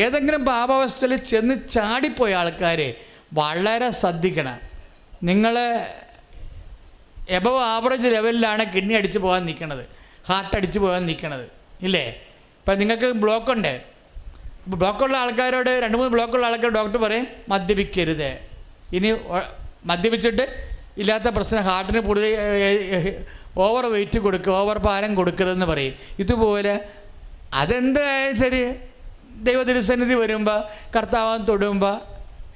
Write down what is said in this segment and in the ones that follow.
ഏതെങ്കിലും ഭാവാവസ്ഥയിൽ ചെന്ന് ചാടിപ്പോയ ആൾക്കാരെ വളരെ ശ്രദ്ധിക്കണം. നിങ്ങൾ എബവ് ആവറേജ് ലെവലിലാണ് കിഡ്നി അടിച്ച് പോകാൻ നിൽക്കണത് ഹാർട്ട് അടിച്ച് പോകാൻ നിൽക്കണത് ഇല്ലേ? ഇപ്പം നിങ്ങൾക്ക് ബ്ലോക്ക് ഉണ്ട്. അപ്പോൾ ബ്ലോക്കുള്ള ആൾക്കാരോട് രണ്ട് മൂന്ന് ബ്ലോക്കുള്ള ആൾക്കാർ ഡോക്ടർ പറയും മദ്യപിക്കരുത്. ഇനി മദ്യപിച്ചിട്ട് ഇല്ലാത്ത പ്രശ്നം ഹാർട്ടിന് കൂടുതൽ ഓവർ വെയിറ്റ് കൊടുക്കുക ഓവർ ഭാരം കൊടുക്കരുതെന്ന് പറയും. ഇതുപോലെ അതെന്തായാലും ശരി. ദൈവതിരുസന്നിധി വരുമ്പോൾ കർത്താവൻ തൊടുമ്പോൾ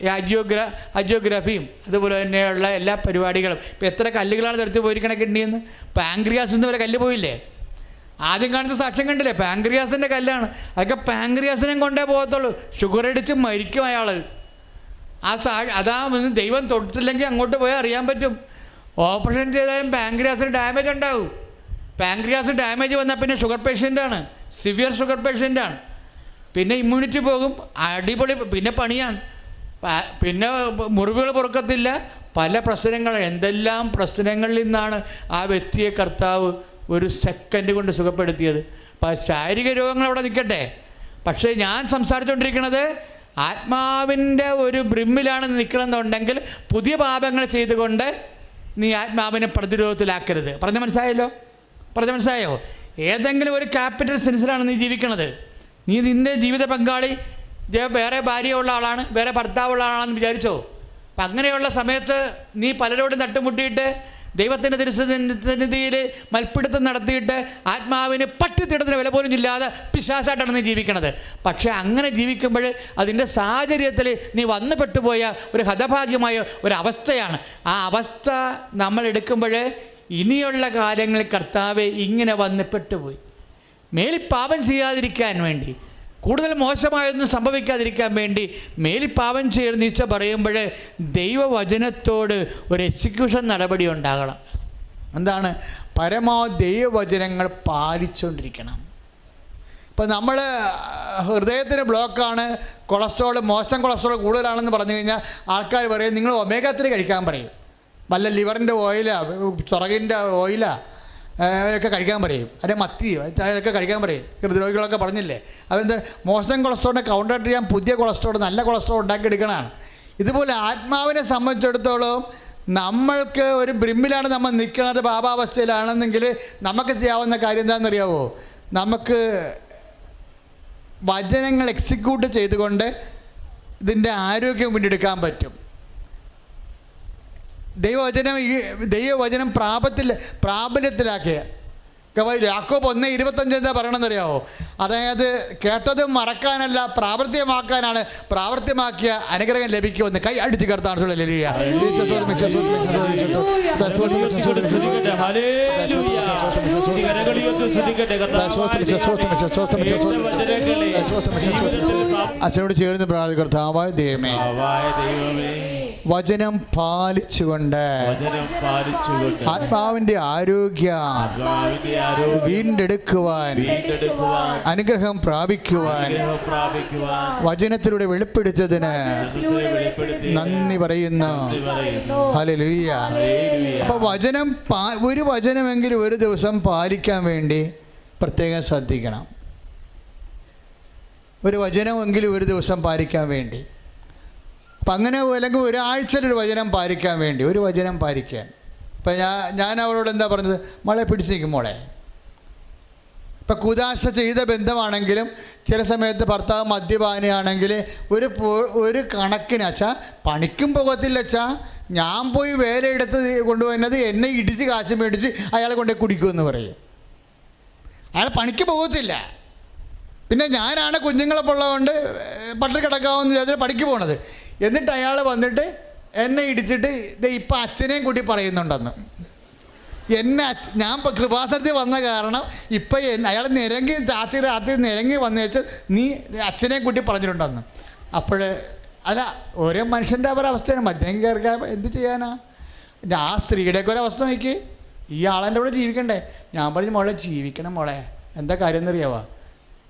ഈ അജിയോഗ്ര അജിയോഗ്രാഫിയും അതുപോലെ തന്നെയുള്ള എല്ലാ പരിപാടികളും. ഇപ്പോൾ എത്ര കല്ലുകളാണ് തെറിച്ച് പോയിരിക്കണ കിഡ്നിന്ന്? പാങ്ക്രിയാസ് എന്ന് വരെ കല്ല് പോയില്ലേ? ആദ്യം കാണുന്ന സാക്ഷ്യം കണ്ടില്ലേ? പാങ്ക്രിയാസിന്റെ കല്ലാണ്. അതൊക്കെ പാങ്ക്രിയാസിനെ കൊണ്ടേ പോകത്തുള്ളൂ. ഷുഗർ അടിച്ച് മരിക്കും അയാൾ ആ സാ അതാ ദൈവം തൊട്ടില്ലെങ്കിൽ അങ്ങോട്ട് പോയാൽ അറിയാൻ പറ്റും. ഓപ്പറേഷൻ ചെയ്താലും പാങ്ക്രിയാസിന് ഡാമേജ് ഉണ്ടാവും. പാങ്ക്രിയാസ് ഡാമേജ് വന്നാൽ പിന്നെ ഷുഗർ പേഷ്യന്റാണ്. സിവിയർ ഷുഗർ പേഷ്യന്റാണ്. പിന്നെ ഇമ്മ്യൂണിറ്റി പോകും. അടിപൊളി പിന്നെ പണിയാണ്. പിന്നെ മുറിവുകൾ പുറക്കത്തില്ല. പല പ്രശ്നങ്ങൾ എന്തെല്ലാം പ്രശ്നങ്ങളിൽ നിന്നാണ് ആ വ്യക്തിയെ കർത്താവ് ഒരു സെക്കൻഡ് കൊണ്ട് സുഖപ്പെടുത്തിയത്. അപ്പം ശാരീരിക രോഗങ്ങൾ അവിടെ നിൽക്കട്ടെ. പക്ഷേ ഞാൻ സംസാരിച്ചുകൊണ്ടിരിക്കുന്നത് ആത്മാവിന്റെ ഒരു ബ്രിമ്മിലാണ് നിൽക്കണമെന്നുണ്ടെങ്കിൽ പുതിയ പാപങ്ങൾ ചെയ്തുകൊണ്ട് നീ ആത്മാവിനെ പ്രതിരോധത്തിലാക്കരുത്. പറഞ്ഞ മനസ്സിലായല്ലോ? പറഞ്ഞ മനസ്സിലായോ? ഏതെങ്കിലും ഒരു ക്യാപിറ്റൽ സെൻസിലാണ് നീ ജീവിക്കണത്. നീ നിന്റെ ജീവിത പങ്കാളി. വേറെ ഭാര്യയുള്ള ആളാണ് വേറെ ഭർത്താവുള്ള ആളാണെന്ന് വിചാരിച്ചോ? അപ്പം അങ്ങനെയുള്ള സമയത്ത് നീ പലരോടും തട്ടുമുട്ടിയിട്ട് ദൈവത്തിന്റെ തിരുസന്നിധിയിൽ മൽപ്പിടുത്തം നടത്തിയിട്ട് ആത്മാവിന് പട്ടിത്തിടത്തിന് വില പോലും ഇല്ലാതെ പിശാസായിട്ടാണ് നീ ജീവിക്കണത്. പക്ഷേ അങ്ങനെ ജീവിക്കുമ്പോൾ അതിന്റെ സാഹചര്യത്തിൽ നീ വന്നുപെട്ടുപോയ ഒരു ഹതഭാഗ്യമായ ഒരു അവസ്ഥയാണ്. ആ അവസ്ഥ നമ്മൾ എടുക്കുമ്പോൾ ഇനിയുള്ള കാര്യങ്ങളിൽ കർത്താവ് ഇങ്ങനെ വന്ന് പെട്ടുപോയി. മേലിൽ പാപം ചെയ്യാതിരിക്കാൻ വേണ്ടി കൂടുതൽ മോശമായൊന്നും സംഭവിക്കാതിരിക്കാൻ വേണ്ടി മേലിൽ പാപം ചെയ്യരുത് നീച്ച പറയുമ്പോൾ ദൈവവചനത്തോട് ഒരു എക്സിക്യൂഷൻ നടപടി ഉണ്ടാകണം. എന്താണ്? പരമോ ദൈവവചനങ്ങൾ പാലിച്ചുകൊണ്ടിരിക്കണം. ഇപ്പം നമ്മൾ ഹൃദയത്തിന് ബ്ലോക്കാണ് കൊളസ്ട്രോൾ മോശം കൊളസ്ട്രോൾ കൂടുതലാണെന്ന് പറഞ്ഞു കഴിഞ്ഞാൽ ആൾക്കാർ പറയും നിങ്ങൾ ഒമേഗ കഴിക്കാൻ പറയും. വല്ല ലിവറിന്റെ ഓയിലാ ചുറകിന്റെ ഓയിലാ ഒക്കെ കഴിക്കാൻ പറയും. അതിന്റെ മത്തി അതൊക്കെ കഴിക്കാൻ പറയും. ഹൃദ്രോഗികളൊക്കെ പറഞ്ഞില്ലേ? അതെന്താ? മോശം കൊളസ്ട്രോളിനെ കൗണ്ടർ ചെയ്യാൻ പുതിയ കൊളസ്ട്രോൾ നല്ല കൊളസ്ട്രോൾ ഉണ്ടാക്കിയെടുക്കണതാണ്. ഇതുപോലെ ആത്മാവിനെ സംബന്ധിച്ചിടത്തോളം നമ്മൾക്ക് ഒരു ബ്രിമ്മിലാണ് നമ്മൾ നിൽക്കുന്നത് പാപാവസ്ഥയിലാണെന്നെങ്കിൽ നമുക്ക് ചെയ്യാവുന്ന കാര്യം എന്താണെന്നറിയാവോ? നമുക്ക് വചനങ്ങൾ എക്സിക്യൂട്ട് ചെയ്തുകൊണ്ട് ഇതിന്റെ ആരോഗ്യം വീണ്ടെടുക്കാൻ പറ്റും. ദൈവവചനം ഈ ദൈവവചനം പ്രാപത്തിൽ പ്രാബല്യത്തിലാക്കിയ. യാക്കോബ് ഒന്ന് ഇരുപത്തഞ്ച് എന്താ പറയണമെന്നറിയാവോ അതായത് കേട്ടത് മറക്കാനല്ല പ്രാവർത്തികമാക്കാനാണ് പ്രാവർത്തികമാക്കിയ അനുഗ്രഹം ലഭിക്കുമെന്ന് കൈ അടിച്ചു കർത്താണ് അച്ഛനോട് ചേർന്ന് പ്രാർത്ഥിക്കും കർത്താവായ ദൈവമേ വചനം പാലിച്ചുകൊണ്ട് ആത്മാവിന്റെ ആരോഗ്യ വീണ്ടെടുക്കുവാൻ അനുഗ്രഹം പ്രാപിക്കുവാൻ വചനത്തിലൂടെ വെളിപ്പെടുത്തതിന് നന്ദി പറയുന്നു. ഹല്ലേലൂയ. അപ്പോൾ വചനം ഒരു വചനമെങ്കിലും ഒരു ദിവസം പാലിക്കാൻ വേണ്ടി പ്രത്യേകം ശ്രദ്ധിക്കണം. ഒരു വചനമെങ്കിലും ഒരു ദിവസം പാലിക്കാൻ വേണ്ടി. അപ്പം അങ്ങനെ അല്ലെങ്കിൽ ഒരാഴ്ചയിലൊരു വചനം പാലിക്കാൻ വേണ്ടി ഒരു വചനം പാലിക്കാൻ. ഇപ്പം ഞാൻ ഞാൻ അവളോട് എന്താ പറഞ്ഞത്? മോളെ പിടിച്ച് നിൽക്കും മോളെ. ഇപ്പം കുദാശ ചെയ്ത ബന്ധമാണെങ്കിലും ചില സമയത്ത് ഭർത്താവ് മദ്യപാനിയാണെങ്കിൽ ഒരു ഒരു കണക്കിന് അച്ഛാ പണിക്കും പോകത്തില്ല അച്ഛാ. ഞാൻ പോയി വേലയെടുത്ത് കൊണ്ടുപോകുന്നത് എന്നെ ഇടിച്ച് കാശ് മേടിച്ച് അയാളെ കൊണ്ടുപോയി കുടിക്കുമെന്ന് പറയും. അയാൾ പണിക്ക് പോകത്തില്ല. പിന്നെ ഞാനാണ് കുഞ്ഞുങ്ങളെ ഉള്ളതുകൊണ്ട് പട്ടിണി കിടക്കാമെന്ന് വിചാരിച്ചാൽ പണിക്ക് പോണത്. എന്നിട്ട് അയാൾ വന്നിട്ട് എന്നെ ഇടിച്ചിട്ട് ഇപ്പം അച്ഛനെയും കൂടി പറയുന്നുണ്ടെന്ന്. എന്നെ ഞാൻ കൃപാസനത്തിൽ വന്ന കാരണം ഇപ്പം അയാൾ നിരങ്ങി രാത്രി രാത്രി നിരങ്ങി വന്നു വെച്ച് നീ അച്ഛനെ കൂട്ടി പറഞ്ഞിട്ടുണ്ടെന്ന്. അപ്പോൾ അല്ല ഓരോ മനുഷ്യന്റെ അവരവസ്ഥയാണ് മദ്യം കയറിക്കാൻ എന്ത് ചെയ്യാനാ? ആ സ്ത്രീയുടെയൊക്കെ ഒരവസ്ഥ നോക്കി. ഈ ആളെന്റെ കൂടെ ജീവിക്കണ്ടേ? ഞാൻ പറഞ്ഞു മോളെ ജീവിക്കണം മോളെ. എന്താ കാര്യം എന്നറിയാവോ?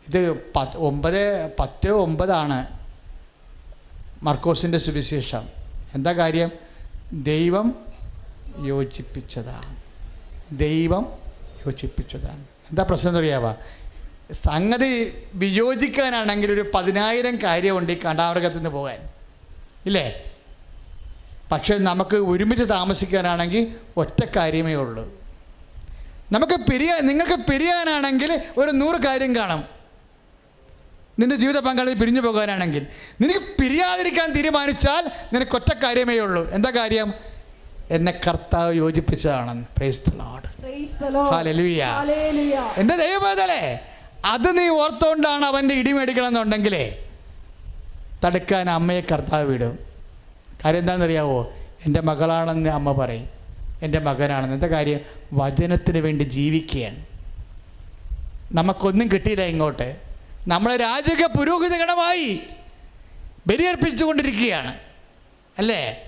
ഇത് പത്ത് ഒമ്പത് പത്ത് ഒമ്പതാണ് മർക്കോസിന്റെ സുവിശേഷം. എന്താ കാര്യം? ദൈവം യോജിപ്പിച്ചതാണ്. ദൈവം യോജിപ്പിച്ചതാണ്. എന്താ പ്രശ്നം എന്നറിയാവാ സംഗതി വിയോജിക്കാനാണെങ്കിൽ ഒരു പതിനായിരം കാര്യമുണ്ട് ഈ കണ്ടാമൃഗത്തിൽ നിന്ന് പോകാൻ. ഇല്ലേ? പക്ഷെ നമുക്ക് ഒരുമിച്ച് താമസിക്കാനാണെങ്കിൽ ഒറ്റ കാര്യമേ ഉള്ളൂ. നമുക്ക് പിരിയാ നിങ്ങൾക്ക് പിരിയാനാണെങ്കിൽ ഒരു നൂറ് കാര്യം കാണും. നിന്റെ ജീവിത പങ്കാളി പിരിഞ്ഞു പോകാനാണെങ്കിൽ. നിനക്ക് പിരിയാതിരിക്കാൻ തീരുമാനിച്ചാൽ നിനക്ക് ഒറ്റ കാര്യമേ ഉള്ളൂ. എന്താ കാര്യം? എന്നെ കർത്താവ് യോജിപ്പിച്ചതാണെന്ന്. എന്റെ ദൈവവേദലേ അത് നീ ഓർത്തുകൊണ്ടാണ് അവന്റെ ഇടി മേടിക്കണമെന്നുണ്ടെങ്കിലേ തടുക്കാൻ അമ്മയെ കർത്താവ് വിടും. കാര്യം എന്താണെന്നറിയാവോ? എന്റെ മകളാണെന്ന് അമ്മ പറയും. എന്റെ മകനാണെന്ന്. എന്താ കാര്യം? വചനത്തിന് വേണ്ടി ജീവിക്കുകയാണ്. നമുക്കൊന്നും കിട്ടിയില്ല ഇങ്ങോട്ട്. നമ്മളെ രാജക പുരോഹിത ഗണമായി ബലിയർപ്പിച്ചുകൊണ്ടിരിക്കുകയാണ്. അല്ലേ?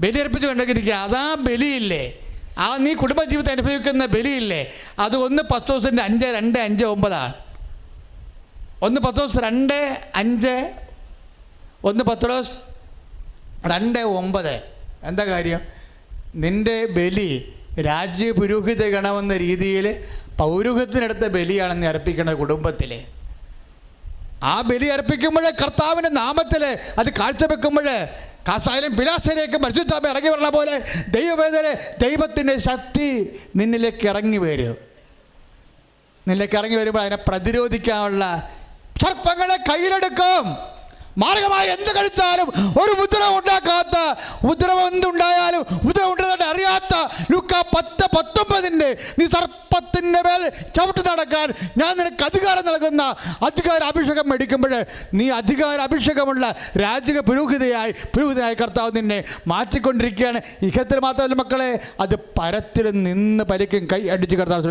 ബലിയർപ്പിച്ചുകൊണ്ടിരിക്കുക അതാ ബലിയില്ലേ? ആ നീ കുടുംബജീവിതം അനുഭവിക്കുന്ന ബലിയില്ലേ? അത് ഒന്ന് പത്ത് ദിവസത്തിന്റെ അഞ്ച് രണ്ട് അഞ്ച് ഒമ്പതാണ് ഒന്ന് പത്ത് ദിവസം രണ്ട് അഞ്ച് ഒന്ന് പത്ത് ദിവസം രണ്ട് ഒമ്പത്. എന്താ കാര്യം? നിന്റെ ബലി രാജ്യ പുരോഹിത ഗണമെന്ന രീതിയിൽ പൗരോഹിത്യത്തിനടുത്ത ബലിയാണ് നീ അർപ്പിക്കുന്നത് കുടുംബത്തിൽ ആ ബലി അർപ്പിക്കുമ്പോൾ കർത്താവിന്റെ നാമത്തിൽ അത് കാഴ്ചവെക്കുമ്പോൾ കാസായാലും പിലാസയിലേക്ക് പരിശുദ്ധാമ ഇറങ്ങി വരണ പോലെ ദൈവവേദന ദൈവത്തിന്റെ ശക്തി നിന്നിലേക്ക് ഇറങ്ങി വരും. നിന്നിലേക്ക് ഇറങ്ങി വരുമ്പോൾ അതിനെ പ്രതിരോധിക്കാനുള്ള സർപ്പങ്ങളെ കയ്യിലെടുക്കും. മാർഗമായി എന്ത് കഴിച്ചാലും ഒരു ഉദ്രവം ഉണ്ടാക്കാത്ത ഉദ്രവം എന്തുണ്ടായാലും ഉദ്രവം ഉണ്ടെന്നായിട്ട് അറിയാത്ത ലുക്ക പത്ത് പത്തൊമ്പതിന്റെ നീ സർപ്പത്തിന്റെ മേൽ ചവിട്ട് നടക്കാൻ ഞാൻ നിനക്ക് അധികാരം നൽകുന്ന അധികാര അഭിഷേകം മേടിക്കുമ്പോൾ നീ അധികാര അഭിഷേകമുള്ള രാജക പുരോഹിതയായി പുരോഹിതനായി കർത്താവ് നിന്നെ മാറ്റിക്കൊണ്ടിരിക്കുകയാണ്. ഇഹത്തിൽ മാത്രമല്ല മക്കളെ അത് പരത്തിൽ നിന്ന് പരിക്കും കൈ അടിച്ച് കർത്താവ്